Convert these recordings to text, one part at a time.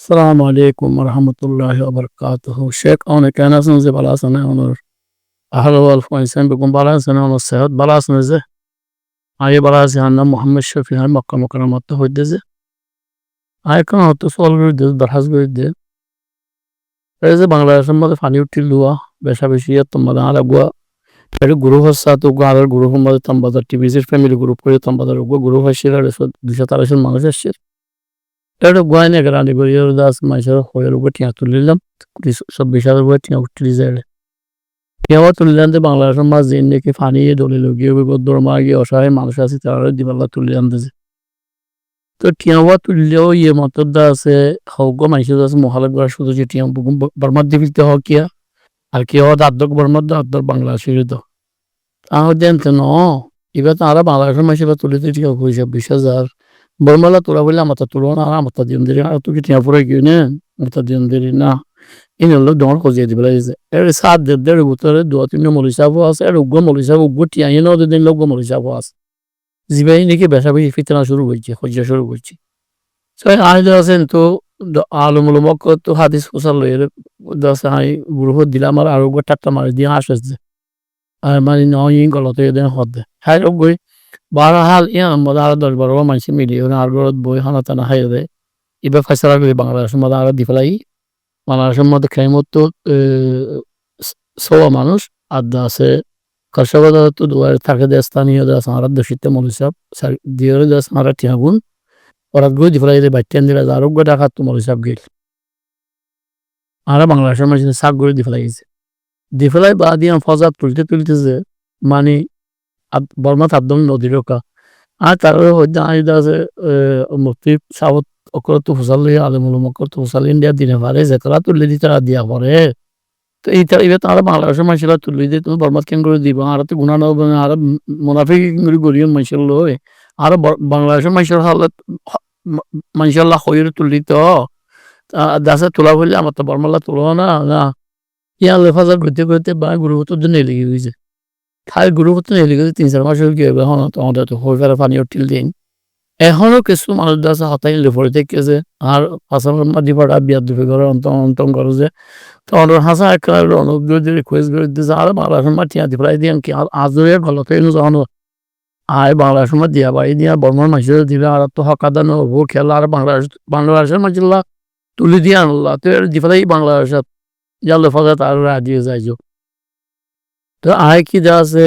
সালামু আলাইকুম রহমতুল্লাহ বরকাতুহ শেখ অনেক কেন আছেন যে ভালো আছেন ওনার আহলওয়াল ফাইসান বেগম ভালো আছেন ওনার সেহত ভালো আছেন যে আগে ভালো আছে হান্না মোহাম্মদ শফি হাই মক্কা মকরামত হইতে যে আয় কেন হতো সল করে দিয়ে দরহাজ করে দিয়ে এই যে বাংলাদেশের মধ্যে পানি উঠি লুয়া বেশা বেশি তোমাদের আর গুয়া এটা গ্রুপ হচ্ছে তো আর গ্রুপ মধ্যে তোমাদের টিভিসির ফ্যামিলি গ্রুপ করে তোমাদের গ্রুপ হয়েছে দুশো তারাশের মানুষ আসছে এটা গোয়াই না রানি করি দাস মাইসের হয়ের উপর টিয়া তুলিলাম চব্বিশ হাজার উপরে টিয়া উঠলি যায় টিয়াও তুলিলাম যে বাংলাদেশের মাছ দিন নাকি ফানি দলিল গিয়ে দরমা গিয়ে অসহায় মানুষ আছে তারা দিবাল্লা তুলিলাম দিয়েছে তো টিয়াওয়া তুললেও ইয়ে মতর দা আছে হৌগ মাইসে আছে মহালক করা শুধু যে টিয়া বর্মার দিবিতে হোক কিয়া আর কেউ দাদ্দক বর্মার দাদ্দর বাংলাদেশের তো তাহলে জানতে ন এবার তো আরও বাংলাদেশের মাসে এবার তুলিতে টিয়া হয়েছে বিশ হাজার বর্মালা তোরা বলে আমার তুলো না আমার তা দিন দিরি আর তুই টিয়া পরে গিয়ে নে আমার তা দিন দিরি না ইন হলো ডর খোঁজে দিব লাগিছে এর সাত দেড় দেড় ভিতরে দু তিন মলি সাবও আছে আর উগ্র মলি সাব উগ্র টিয়া ইন দিন লোক মলি সাবও আছে জিবাই নাকি বেসা বেশি ফিতনা শুরু করছে খোঁজা শুরু করছে সবাই আজ আছেন তো আলম উলমক তো হাদিস পোসাল এর দশ হাই গ্রুপ দিলাম আর আরও টাট্টা মারি দিয়ে আসছে আর মানে নয় গলতে এদের হ্যাঁ গই বারহাল ইয়া মদা আর দশ বারো মানুষ মিলিয়ে আর গরত বই হানা টানা হাই দেয় এবার ফেসলা করে বাংলাদেশের মধ্যে আর দিফেলাই বাংলাদেশের মধ্যে খেমত সোয়া মানুষ আড্ডা আছে কর্ষক তো দুয়ার থাকে দেশ স্থানীয় দেশ আর দোষিত মলিসাব দিয়ে দেশ আর টিয়াগুন ওরা গই দিফেলাই বাইটেন দিলে আরোগ্য ডাকাত তো মলিসাব গেল আর বাংলাদেশের মানুষ সাক করে দিফেলাই গেছে দিফেলাই বা দিয়ে ফজাব তুলতে তুলতেছে মানে বর্মাত আব্দম নদীর রোকা আর তারপরে হয়তো আইদা আছে মুফতি সাবত অকর তো হুসাল আলমুল মকর তো হুসাল ইন্ডিয়া দিনে পারে যে তারা তুলে দিতে দিয়া পরে তো এইটা এবার তারা বাংলাদেশের মানুষেরা তুলে দিয়ে তুমি বর্মাত কেন করে দিব? আর তো গুণা নব আর মুনাফিক করে গরিব মানুষের লই আর বাংলাদেশের মানুষের হালত মানুষের হইর তুলি তো। দাসে তোলা বললে আমার তো বর্মালা তুলো না না। ইয়া লেফাজার ঘুরতে ঘুরতে বা গুরুত্বর জন্য লেগে গেছে খাল গুরুত্ব এদিকে তিন চার মাস হয়ে গিয়ে এখন আমাদের তো হয়ে ফেরা পানি উঠিল দিন। এখনও কিছু মানুষ আছে, হাতাই লেফরে থেকেছে আর হাসান মাদি পাড়া বিয়ার দুপে করে অন্তম অন্তম করে যে। তো অনেক হাসা এক অনুগ্রহ দিয়ে রিকোয়েস্ট করে দিতেছে আর বাংলাদেশের মা টিয়া দিপাই দিয়ে কি আর আজরে গলতে জানো আর বাংলাদেশের মা দিয়া বাড়ি দিয়া বর্মার মাসে দিলে আর তো হকাদা নবো খেলা আর বাংলাদেশ বাংলাদেশের মাঝিল্লা তুলি দিয়ে আনলা তো দিপাই বাংলাদেশত জালে ফাজা তার রাজিয়ে যাইছো তো আয় কি যা আছে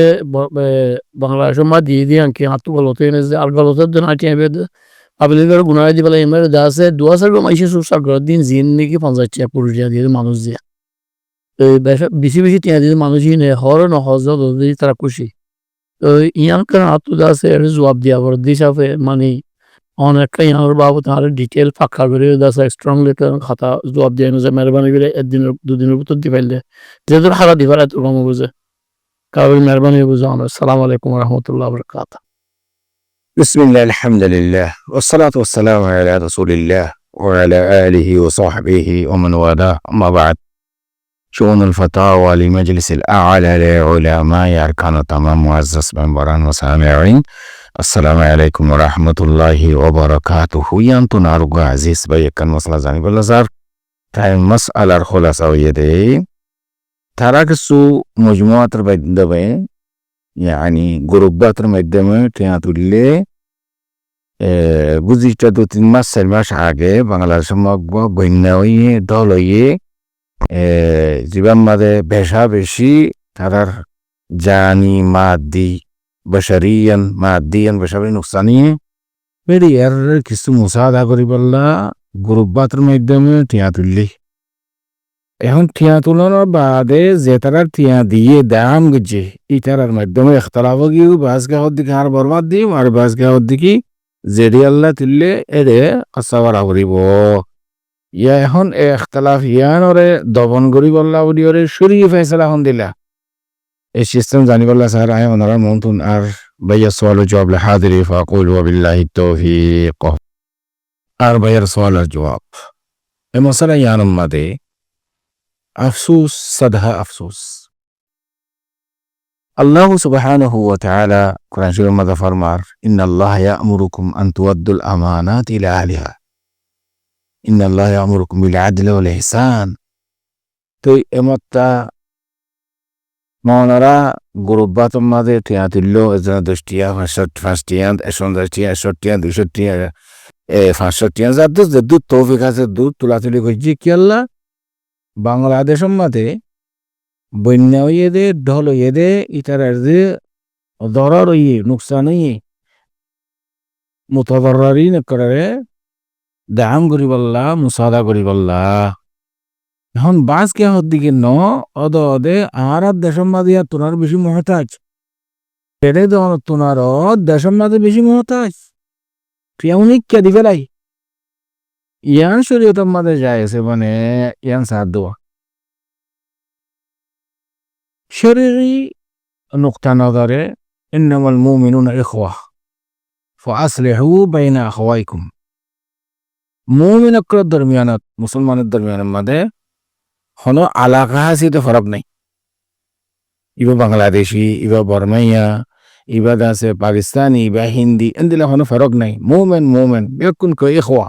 বাংলাদেশের মা দিয়ে দিয়ে আনকি হাত গলতে এনেছে আর গলতের জন্য আটি আবে আবেলি করে গুণায় দি পেলাই এমএলএ যা আছে দু হাজার মাইসে সুসার ঘরের দিন জিন নাকি পঞ্চাশ টাকা পুরুষ দিয়া দিয়ে মানুষ দিয়া। তো বেশি বেশি টিয়া দিয়ে মানুষই নেই হর নহজ তারা খুশি। তো ইয়ার কারণ হাত যা আছে, এর জবাব দিয়া পর দিশাফে মানে অনেকটা ইয়ার বাবদ আর ডিটেল ফাঁকা করে আছে স্ট্রংলি খাতা জবাব দিয়ে যে মেহরবানি করে একদিনের, দুদিনের ভিতর দি ফেললে যেহেতু হারা দিবার এত কম বুঝে কারণ মেহরবানি বুঝানো আসসালামু আলাইকুম রহমতুল্লাহ বরকাত بسم الله الحمد لله والصلاة والسلام على رسول الله وعلى آله وصحبه ومن والاه أما بعد شؤون الفتاوى لمجلس الأعلى لعلماء أركان تمام معزز منبران وسامعين السلام عليكم ورحمة الله وبركاته ينتو نارغو عزيز بيكن مسألة زاني بلزار تايم مسألة الخلاصة ويدي তারা কিছু মজমুয়াতের মাধ্যমে يعني গ্রুপবাতের মাধ্যমে টিয়া তুললে বুঝিটা দু তিন মাস চার মাস আগে বাংলাদেশের মগব বন্যা হইয়ে দল হইয়ে জীবন মাঝে বেশা বেশি তারার জানি মাদি বসারিয়ান মাদিয়ান বেশা বেশি নুকসানি বেরি এর কিছু মুসাদা করি বললা গ্রুপবাতের মাধ্যমে টিয়া তুললি এখন ঠিয়া তুলনার বাদে যে তারার ঠিয়া দিয়ে দাম গেছে ইটারার মাধ্যমে এখতলাফ গিয়েও বাস গাহর দিকে আর বরবাদ দিম আর বাস গাহর দিকে জেডি আল্লাহ তুললে এরে কাঁচাবারা করিব। ইয়া এখন এখতলাফ ইয়ানরে দমন করি বললা বলি ওরে সরিয়ে ফেসলা এখন দিলা। এই সিস্টেম জানি বললা স্যার, আয় ওনারা মন্তুন আর ভাইয়া সোয়াল জবাব হাদিরি ফাকুল ওয়াবিল্লাহি তৌফিক। আর ভাইয়ার সোয়ালের জবাব। এ মশলা ইয়ানুম মাদে আফসুস সাদহা আফসুস আল্লাহ সুবহানাহু ওয়া তাআলা কোরআন শরীফের মধ্যে ফরমার ইন্নাল্লাহ ইয়া'মুরুকুম আন তুওয়াদ্দুল আমানাত ইলা আহলিহা ইন্নাল্লাহ ইয়ামুরুকুম বিল আদলি ওয়াল ইহসান তো এমত্তা মনারা গ্রুপবা তোমাদের টিয়া তুলল এজন দশটিয়া পাঁচশো পাঁচটিয়া একশো দশটিয়া একষট্টিয়া দুইশটিয়া এ পাঁচশটিয়া যাদের যে দুধ তৌফিক আছে দুধ তুলাতুলি করছি কি আল্লাহ বাংলাদেশের মাঝে বন্যা হইয়ে দে, ঢল হইয়ে দে ইতার যে দরার হইয়ে, নুকসান হইয়ে মুতদরারি করে দাম করিবল্লা, মুসাদা করিবল্লা। এখন বাস কে দিকে ন, অদ অদে আর আর মাঝে আর তোনার বেশি মহতাজ। পেটে তো তোনার মাঝে বেশি মহতাজ। তুই উনিক কে দিবে লাই? ইয়ান শরীয়তের মাঝে যাইছে মানে ইয়ান সাথ দেওয়া শরীরী নুকতা নজরে ইন্নামাল মুমিনুনা ইখওয়া فأصلحوا بين أخويكم মুমিন অক্কর দরমিয়ানত মুসলমানের দরমিয়ানের মাঝে হনো আলাকা হাসিতে ফরক নাই ইবা বাংলাদেশি ইবা বর্মাইয়া ইবা আছে পাকিস্তানি ইবা হিন্দি এন্দিলা হনো ফরক নাই মুমেন মুমেন বেকুন কো ইখওয়া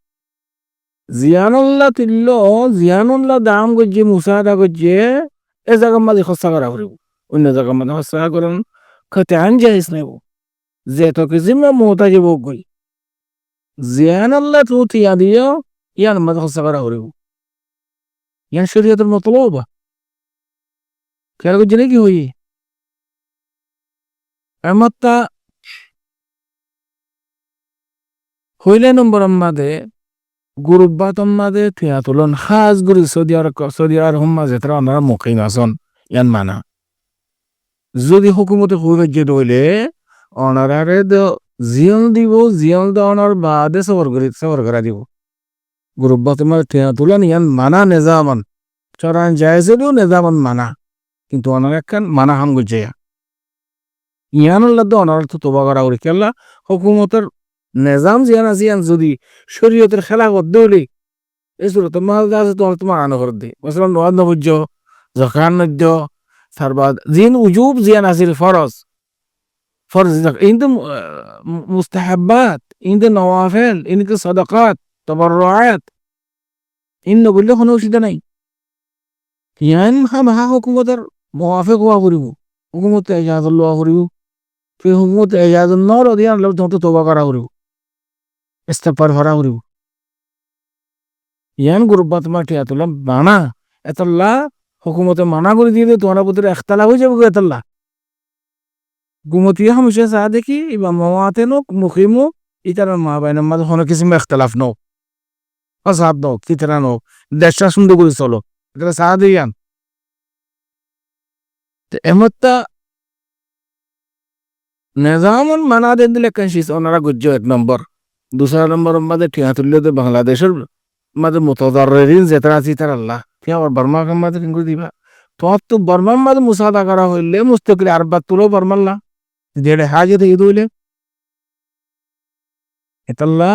জিয়ানুল্লাহ তিল্ল, জিয়ানুল্লাহ দাম গজ্জে মুসাদা গজ্জে, এ জায়গা মাঝে খসা করা করিব অন্য জায়গা মাঝে খসা করেন, খতে আন যাইস নেব যে তোকে জিম্মা মোহতাজে বোক গই জিয়ান আল্লাহ তো তিয়া দিও ইয়ান মাঝে খসা করা করিব ইয়ান শরীয়তের মতলব? খেয়াল করছে নাকি হই? এমত্তা হইলে নম্বর মাঝে গুরুব্বাত মাঝে থিয়া তুলন হাজ গুরু সৌদি আরব সৌদি আরব মাঝে তারা ওনারা মুখিন আসন ইয়ান মানা যদি হুকুমতে হুইজে রইলে অনারারে জিয়ল দিব জিয়ল দেওয়ানোর বাদে সবর করে সবর করা দিব গুরুব্বাত মাঝে থিয়া তুলন ইয়ান মানা নেজামান চরান জায়জেও নেজামান মানা কিন্তু ওনার একখান মানা হাম গুজে ইয়ানুল্লাহ অনার তো তোবা করা করি কেলা হুকুমতের নেজাম জিয়ান আজিয়ান যদি শরীয়তের খেলা করতে হলে এই আছে তোমার তোমার আনো করে দে। মশলা নোয়াদ নবুজ্য জখান নদ্য, তারপর জিন উজুব জিয়ান আসিল ফরজ। ফরজ কিন্তু মুস্তাহাব্বাত ইনতে নওয়াফেল, ইনকে সদকাত তবররাত ইন নবুল্লে কোনো অসুবিধা নাই। ইয়ান হা মাহা হুকুমতের মোয়াফেক হওয়া করিব। হুকুমত এজাজত লোৱা করিব। সেই হুকুমত এজাজত নৰ অধীন লোক তহঁতে তোবা কৰা করিব। ইস্তেফার ভরা করিব ইয়ান গ্রুপবা তোমার ঠিক আছে মানা এতল্লা হুকুমতে মানা করে দিয়ে তোমার ভিতরে একতলা হয়ে যাবে এতল্লা গুমতি হামেশা চা দেখি ইবা মামাতে নোক মুখিমু ইতার মা বাইনের মাঝে হনো কিছু একতলাফ নোক অসাব নোক কিতরা নোক দেশটা সুন্দর করে চলো এটা চা দিয়ে আন এমত্তা মানা দেন দিলে কাশিস ওনারা গুজ্জ এক নম্বর। দুসরা নম্বর মাঝে ঠিয়া তুললে তো বাংলাদেশের মাঝে মুতদারিন যেতারা আছে তার আল্লাহ। ঠিয়া আবার বর্মা মাঝে কিঙ্গুর দিবা। তোমার তো বর্মার মাঝে মুসাদা করা হইলে মুস্তকিল আর বার তুলো বর্মাল্লা যেটা হাজত ঈদ হইলে। এতাল্লা।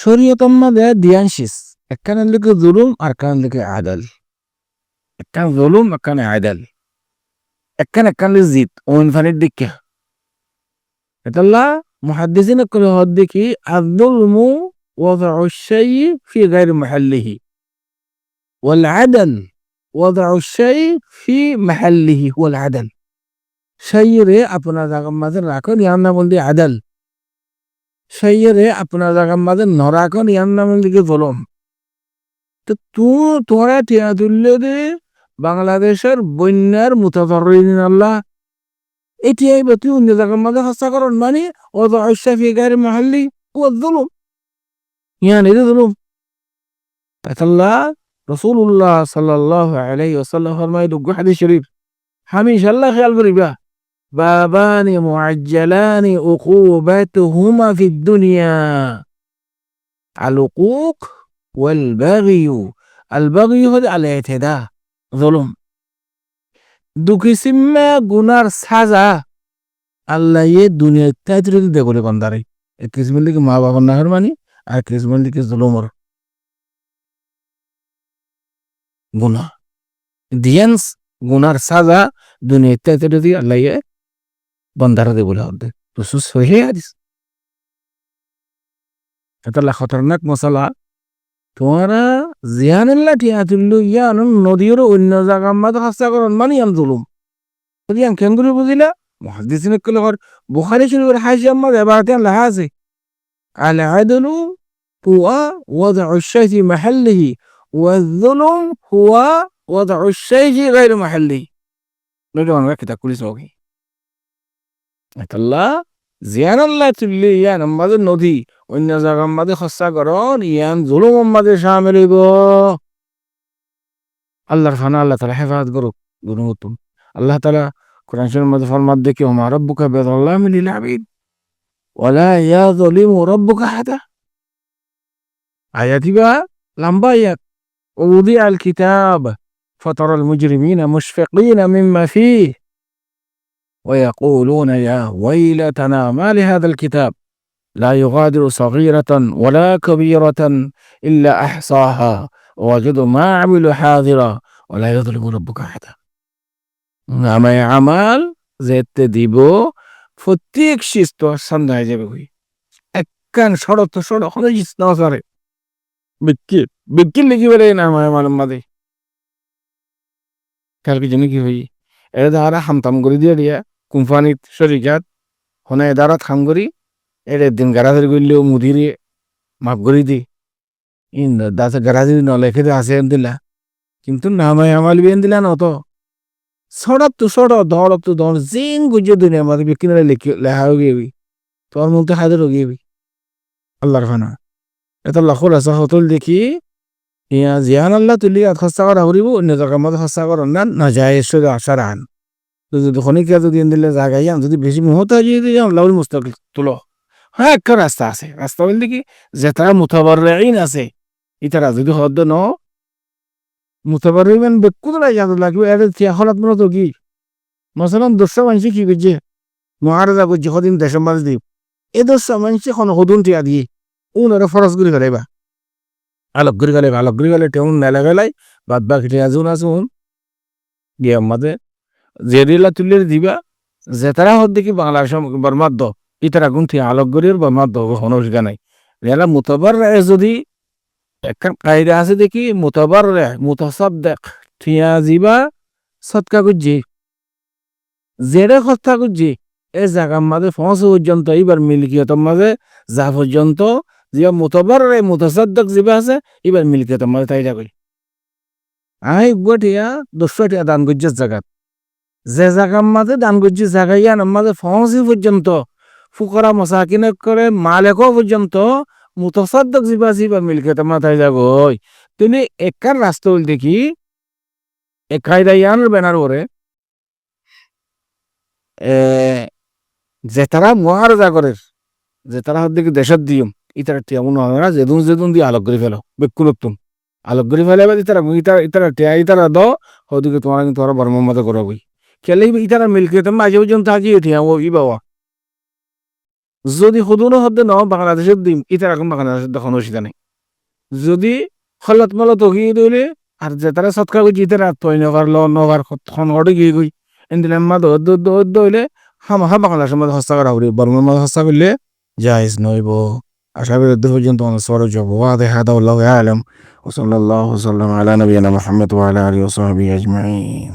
শরীয়তম মাঝে দিয়ানশিস একখানের লিখে জুলুম, আর কানের লিখে আদাল। একখান জুলুম, একখানে আদাল। একখান একখান জিত ওন ফানির দিকে এতাল্লা محدثين كل هدك الظلم وضع الشيء في غير محله والعدل وضع الشيء في محله هو العدل شيء রে আপনার জায়গার মাঝে রাখুন ইয়ার নাম বলতে আদাল সেই রে আপনার জায়গার মাঝে ন রাখুন ইয়ার নাম বলতে জলম তো তু তোরা টিয়া তুললে দে বাংলাদেশের বন্যার মুতাফরিন আল্লাহ এটি আইবা তুই অন্য জায়গার মাঝে হস্তা করন মানে ওদা আশাফি গায়ের মাহাল্লি ও জুলুম ইয়ান এটা জুলুম তাতাল্লাহ রসুল্লাহ সাল্লাহ আলাই ওসাল্লাম ফরমাই দুগ্গু হাদিস শরীফ হামিশ আল্লাহ খেয়াল করিবা বাবানি মুআজ্জালানি উকুবাতুহুমা ফিদ দুনিয়া আল উকুক ওয়াল বাগিয়ু দুকিসিমে গুনার সাজা আল্লাহ ইয়ে দুনিয়ার তাইতে দে বলে বান্দারে এক কিসমের দিকে মা বাবার নাহর মানি আর কিসমের দিকে জুলুমর গুনা দিয়ান্স গুনার সাজা দুনিয়ার তাইতে দিয়ে আল্লাহ ইয়ে দে বলে হাদিস এটা খতরনাক মশলা তোমারা জিহানুল্লাহ টিয়া তুলু ইয়ান নদীর অন্য জায়গা মাদ হাস্তা করন মানে ইয়ান জুলুম ইয়ান কেঙ্গুলি বুঝিলা মহাদিসিন কলে হর বুখারি শরীফের হাজি আম্মা এবার তেন লাহা আছে আল আদলু হুয়া ওয়াদা উশাইহি মাহাল্লিহি ওয়াজুলুম হুয়া ওয়াদা উশাইহি গাইর মাহাল্লিহি নদী মানুষ কিতাব কুলিস নকি আল্লাহ জিয়ানুল্লাহ তুল্লি ইয়ান আমাদের নদী অন্য জায়গার মাঝে খসা করন ইয়ান জুলুম মাঝে সামিল হইব আল্লাহর ফানা আল্লাহ তালা হেফাজত করুক গুণগতম আল্লাহ তালা কোরআন শরীফের মধ্যে ফরমাত দেখি ওমা রব্বুকা বেদাল্লাহ লিল আবিদ ওয়ালা ইয়াযলিমু রব্বুকা হাদা আয়াতি বা লম্বা আয়াত ووضع الكتاب فترى المجرمين مشفقين مما فيه ويقولون يا ويلتنا ما لهذا الكتاب لا يغادر صغيرة ولا كبيرة إلا أحصاها ووجدوا ما عملوا حاضرا ولا يظلم ربك أحدا নামায় আমাল যেতে দিব প্রত্যেক শিস্ত সন্ধ্যা হয়ে যাবে হই একখান সড়ক তো সড়ক হলে না সারে বিক্কির বিক্কির লিখি বেড়ে নামায় আমাল মাদে কালকে জন্য কি হই এর দ্বারা হামতাম করে দিয়ে দিয়া কোম্পানিত শরিকাত হনে দ্বারা খাম করি এর দিন গারাজের করলেও মুদিরে মাফ করে দি। ইন দাসে গারাজের নলেখে আছে দিলা কিন্তু নামায় আমাল বিয়েন দিলা নত। সড়ক তো সড়ক দড়ক তো দড় জিন গুজে দুনিয়া মাঝে বিকিনারে লিখি হয়ে গেবি তোর মুখতে হাজার হয়ে গেবি আল্লাহর ফানা। এটা লাখর আছে হতল দেখি, ইয়া জিয়ান আল্লাহ তুলি খস্তা করা হরিব অন্য জায়গার মধ্যে খস্তা করার না না যায় আশার আন। যদি খনিকা যদি দিলে জায়গায় যান যদি বেশি মুহূর্তে যদি যান লাউল মুস্তাকিল তুলো। হ্যাঁ একটা রাস্তা আছে। রাস্তা বলতে কি, যে তারা মুথাবার আছে, ইতারা যদি হদ্দ ন মুতাবারিমান বেকুদলাই জাদু লাগবে এর তিয়া হলাত মনে তো কি? মশালান দশটা মানুষ কি করছে? মহারাজা করছে সদিন দেশের মাঝ দ্বীপ এ দশটা মানুষ এখন সদুন টিয়া দিয়ে। উনারা ফরস করে ফেলাইবা। আলোক করে গেলে আলোক করে গেলে তেমন মেলা গেলাই বাদ বাকি টিয়া জুন আসুন গিয়ে আমাদের জেরিলা তুলে দিবা যে তারা হদ দেখি বাংলা বর্মাদ দ ইতারা গুণ থিয়া আলোক গরির বর্মাদ দ হনর নাই। রেলা মুতাবার যদি একখান কায়দা আছে দেখি, মোতাবার দেখ ঠিয়া জিবা সৎকা করছি জেরে খস্তা করছি এ জায়গার মাঝে পৌঁছে পর্যন্ত, এইবার মিলকিয়তের মাঝে যা পর্যন্ত জিবা মোতাবার মুতাসাদ্দেক জিবা আছে এবার মিলকিয়তের মাঝে তাই করি। আই দশটা ঠিয়া দান করছে জায়গাত যে জায়গার মাঝে দান করছি জায়গায় ইয়ার মাঝে পৌঁছে পর্যন্ত ফুকরা মশাকিনে করে মালেকও পর্যন্ত মুতাসাদ্দক জিবা জিবা মিলকে মাথায় যাব তিনি একার রাস্তা হল দেখি, একাই দাইয়ানোর ব্যানার ওরে যে তারা মহারাজা করে যে তারা দেখি দেশের দিয়ম ইতারা টিয়া মনে হয় না যেদুন যেদুন দিয়ে আলোক করে ফেলো বেকুলতুম আলোক করে ফেলে এবার ইতারা ইতারা ইতারা টিয়া ইতারা দ ওদিকে তোমার কিন্তু ওরা বর্মার মতো করো বই খেলে ইতারা মিলকে তো মাঝে পর্যন্ত আজিয়ে ঠিয়া ও ই বাবা যদি সদুনো শব্দ ন বাংলাদেশের দিম ইতার এখন বাংলাদেশের দেখানো সেটা নেই যদি হলত মলত গিয়ে দইলে আর যে তারা সৎকা করছি ইতারা তৈ নভার ল নভার খনগড়ে গিয়ে গই এদিন মা দৌড় দৌড় দৌড় দইলে হাম হা বাংলাদেশের মধ্যে হস্তা করা হরি বর্মের মধ্যে হস্তা করলে জায়জ নইব আশা করি দু পর্যন্ত আমাদের সর যাব ওয়াদে হাদা আল্লাহ আলম وصلى الله وسلم على نبينا محمد وعلى اله وصحبه اجمعين